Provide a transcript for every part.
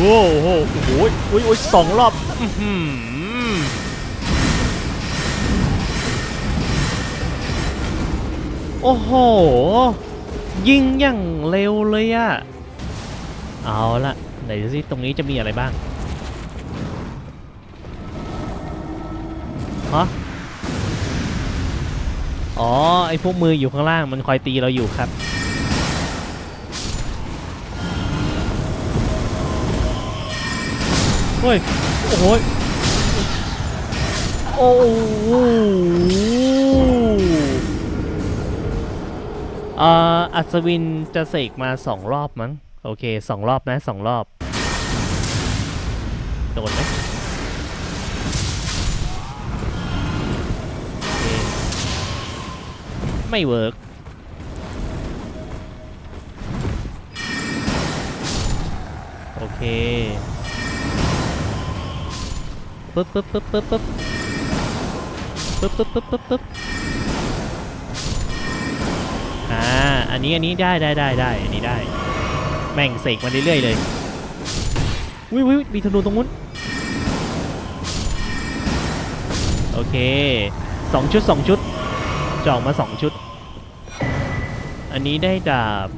โอ้โหโอ้โหโอ้ยโอ้ยสองรอบอื้อหือโอ้โห ยิงอย่างเร็วเลยอะเอาละไหนสิตรงนี้จะมีอะไรบ้างฮะอ๋อ ไอพวกมืออยู่ข้างล่างมันคอยตีเราอยู่ครับ เฮ้ย โอ้โหยโอ้โหเอ่ออัศวินจะเสกมาสองรอบมั้ง โอเคสองรอบนะสองรอบ โดนไหมไม่เวิร์กโอเค ปึ๊บปึ๊บปึ๊บปึ๊บปึ๊บปึ๊บปึ๊บปึ๊บปึ๊บปึ๊บอ่า อันนี้อันนี้ได้ได้ได้ได้อันนี้ได้ แม่งเสกมาเรื่อยๆเลยวิววิวมีธนูตรงนู้น โอเคสองชุดสองชุด จองมาสองชุด อันนี้ได้ดาบ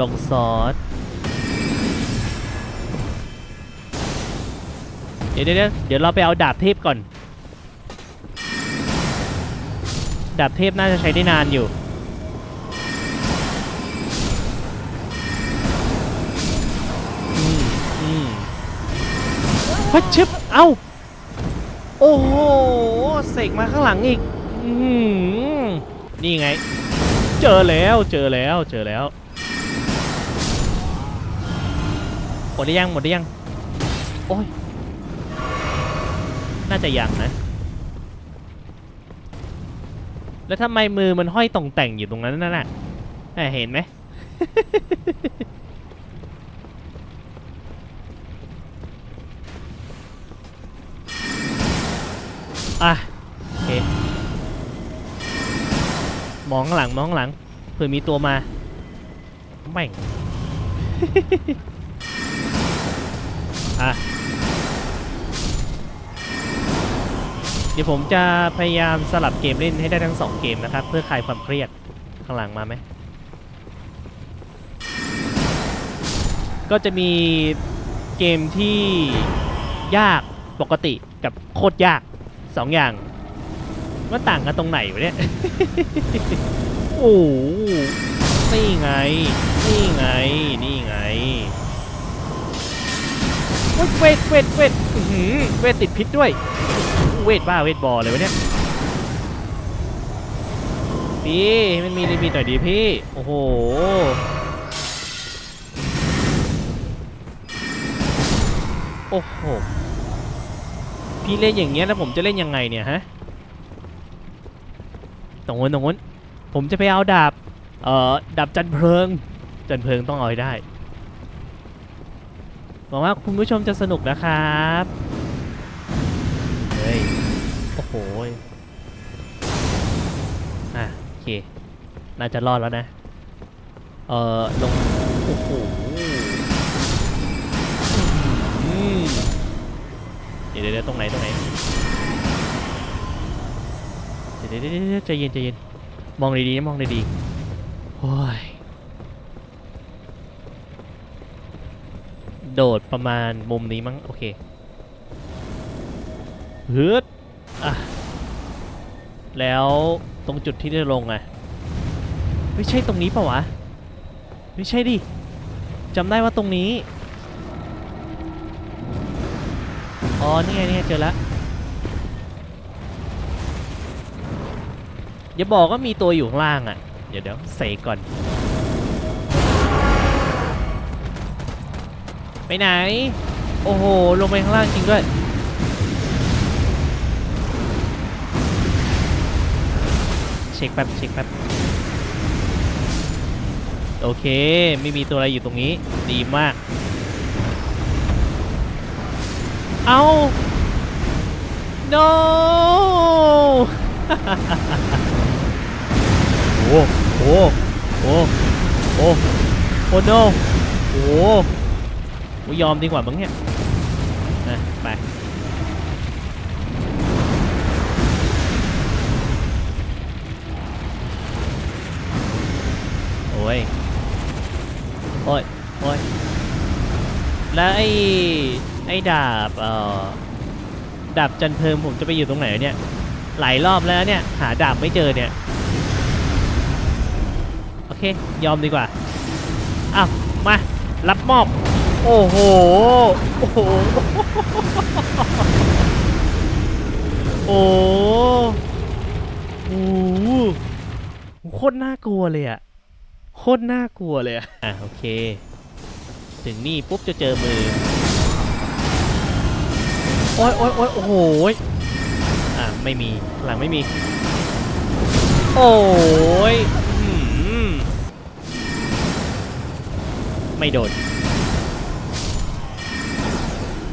ลงซอส เดี๋ยวเดี๋ยวเดี๋ยวเราไปเอาดาบเทพก่อน ดาบเทพน่าจะใช้ได้นานอยู่ อืมอืมพัดชึบเอ้า โอ้โห เสกมาข้างหลังอีก อือหือนี่ไง เจอแล้วเจอแล้วเจอแล้วหมดได้ยังหมดได้ยัง โอ้ย น่าจะยังนะ แล้วทำไมมือมันห้อยต่องแต่งอยู่ตรงนั้นน่ะน่ะเห็นไหมอะโอเคมองข้างหลังมองหลังเผื่อมีตัวมาแม่งอะ เดี๋ยวผมจะพยายามสลับเกมเล่นให้ได้ทั้งสองเกมนะครับ เพื่อคลายความเครียดข้างหลังมาไหม ก็จะมีเกมที่ยากปกติกับโคตรยากสองอย่างมันต่างกันตรงไหนวะเนี่ย โอ้นี่ไง นี่ไง นี่ไงเวทเวทเวทเวทติดพิษด้วย เวทบ้าเวทบอเลยวะเนี่ยพี่มันมีลิมิตหน่อยดีพี่ โอ้โหโอ้โห พี่เล่นอย่างเงี้ยแล้วผมจะเล่นยังไงเนี่ยฮะ ตรงนู้นตรงนู้นผมจะไปเอาดาบ เอ่อ ดาบจันเพลิง จันเพลิงต้องเอาให้ได้ หวังว่าคุณผู้ชมจะสนุกนะครับ โอ้โหอะโอเค น่าจะรอดแล้วนะ เอ่อ ลง โอ้โหอืมเดี๋ยวเดี๋ยวตรงไหนตรงไหนเดี๋ยวเดี๋ยวเดี๋ยวเดี๋ยวใจเย็นใจเย็น มองดีๆมองดีๆโอ้ย โดดประมาณมุมนี้มั้ง โอเคฮึด อะ แล้วตรงจุดที่จะลงอะไม่ใช่ตรงนี้ปะวะ ไม่ใช่ดิจำได้ว่าตรงนี้ อ๋อ นี่ไงนี่ไงเจอแล้วอย่าบอกว่ามีตัวอยู่ข้างล่างอะ เดี๋ยวเดี๋ยวเสกก่อน ไปไหน โอ้โห ลงไปข้างล่างจริงด้วย ช็คแป๊บเช็คแป๊บโอเค ไม่มีตัวอะไรอยู่ตรงนี้ ดีมาก เอา no โอ้โหโอ้โหโอ้โห no โอ้โหยอมดีกว่ามั้งเนี่ย ยโอ้ยโอ้ยแล้วไอ้ไอ้ดาบเอ่อดาบจันเพลิงผมจะไปอยู่ตรงไหนเนี่ย หลายรอบแล้วเนี่ย หาดาบไม่เจอเนี่ย โอเค ยอมดีกว่าอ้าวมา รับมอบ โอ้โห โอ้โห โอ้โหโคตรน่ากลัวเลยอะ โคตรน่ากลัวเลยอะอะโอเค ถึงนี่ปุ๊บจะเจอมือ โอ้ยโอ้ยโอ้ยโอ้โหยอะไม่มีหลังไม่มี โอ้ยอื้อหือไม่โดน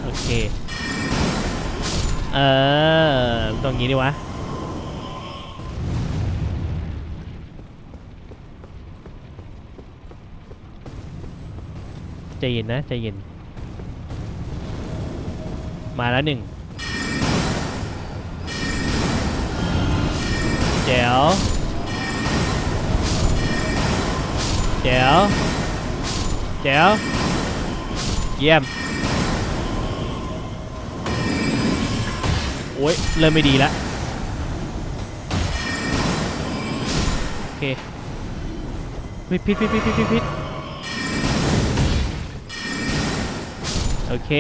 โอเค เออตรงนี้ดีวะ ใจเย็นนะใจเย็น มาแล้วหนึ่งแจ๋วแจ๋วแจ๋วเยี่ยม โอ้ย เริ่มไม่ดีแล้วโอเคพิดพิดพิดพิดพิด โอเค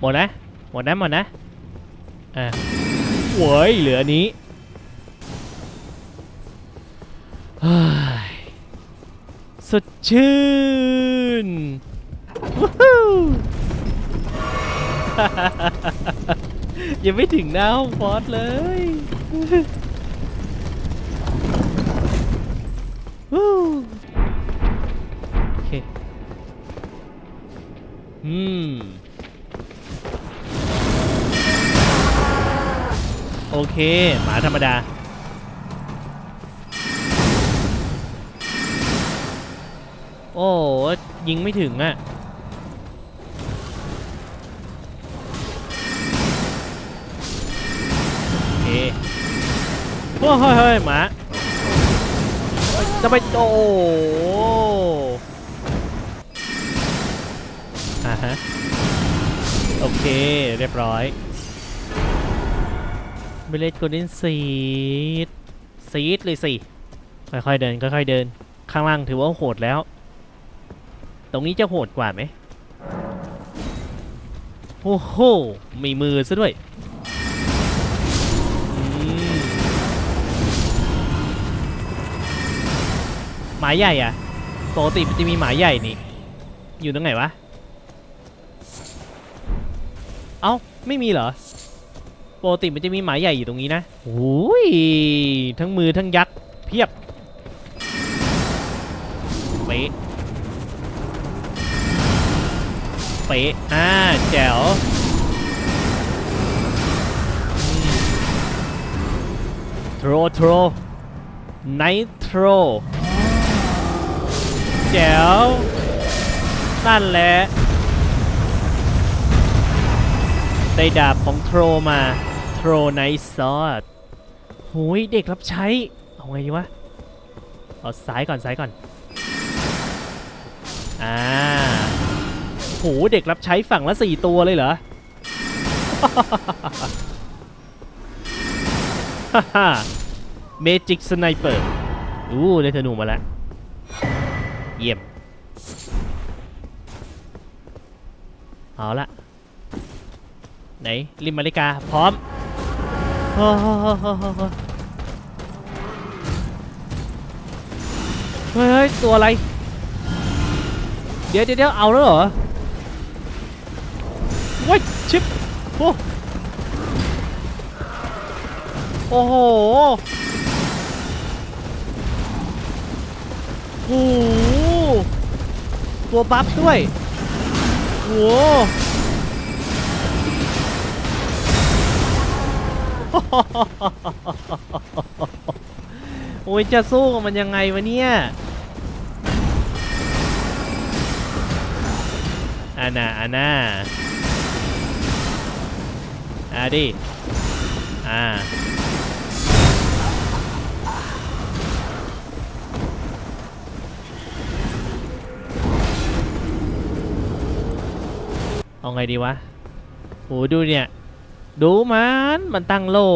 หมดนะ หมดนะ หมดนะ อะโว้ยเหลือนี้สดชื่นยังไม่ถึงหน้าห้องบอสเลย อืม โอเค หมาธรรมดา โอ้ยิงไม่ถึงอะ โอเค โอ้ยเฮ้ยเฮ้ยหมาจะไปโอ้ ฮะ โอเค เรียบร้อยเบลเลตโกลเด้นซีดซีดเลยสิ ค่อยๆเดิน ค่อยๆเดิน ข้างล่างถือว่าโหดแล้ว ตรงนี้จะโหดกว่าไหมโอ้โห มีมือซะด้วยหมาใหญ่อะปกติมันจะมีหมาใหญ่นี่ อยู่ตรงไหนวะ เอ้า ไม่มีเหรอปกติมันจะมีหมาใหญ่อยู่ตรงนี้นะโอ้ยทั้งมือทั้งยักษ์เพียบเป๊ะเป๊ะอ่าแจ๋วโทรโทรไนโทรแจ๋วนั่นแหละ ได้ดาบของโทรมาโทรไนซอดหุยเด็กรับใช้ เอาไงดีวะ เอาซ้ายก่อนซ้ายก่อน อ่าโหเด็กรับใช้ฝั่งละสี่ตัวเลยเหรอ ฮ่าฮ่าเมจิกสไนเปอร์อู้ได้ธนูมาแล้ว เยี่ยม เอาละ ไหนริมมาริกาพร้อมเฮ้ยตัวอะไร เดี๋ยวเดี๋ยวเอาแล้วเหรอว้ยชิปโอ้โอ้โหโอ้โหตัวบัฟด้วยโอ้ โอ้ยจะสู้กับมันยังไงวะเนี่ยอาน่าอาน่าอ่าดิ อ่า เอาไงดีวะ โห ดูเนี่ย ดูมันมันตั้งโล่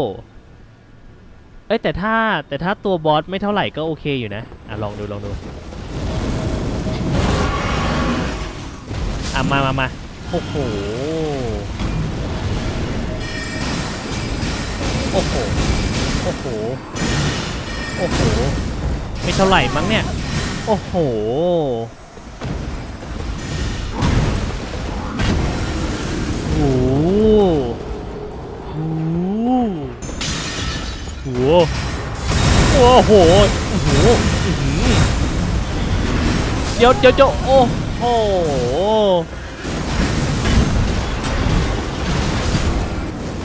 เอ้ยแต่ถ้าแต่ถ้าตัวบอสไม่เท่าไหร่ก็โอเคอยู่นะอะลองดูลองดูอะมามามาโอ้โหโอ้โหโอ้โหโอ้โหไม่เท่าไหร่มั้งเนี่ยโอ้โห อ้โหโอ้โหเดี๋ยวเดี๋ยวเดี๋ยวโอ้โห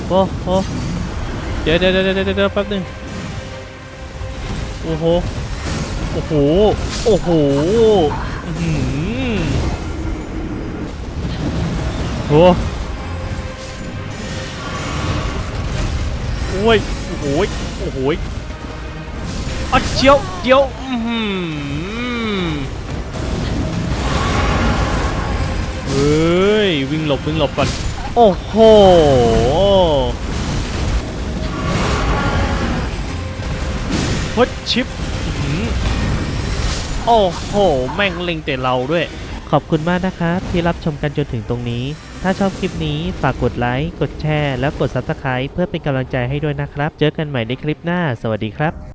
โอ้โหเดี๋ยวเดี๋ยวเดี๋ยวเดี๋ยวเดี๋ยวแป๊บนึงโอ้โหโอ้โหโอ้โหอื้อหือโอ้โอ้ยโอ้โหยโอ้โหย อัดเจียวเจียวอื้อหือเฮ้ย วิ่งหลบ วิ่งหลบก่อน โอ้โหฮดชิปโอ้โห แม่งเล็งแต่เราด้วย ขอบคุณมากนะครับที่รับชมกันจนถึงตรงนี้ ถ้าชอบคลิปนี้ฝากกดไลค์ กดแชร์ แล้วกด Subscribe เพื่อเป็นกำลังใจให้ด้วยนะครับ เจอกันใหม่ในคลิปหน้า สวัสดีครับ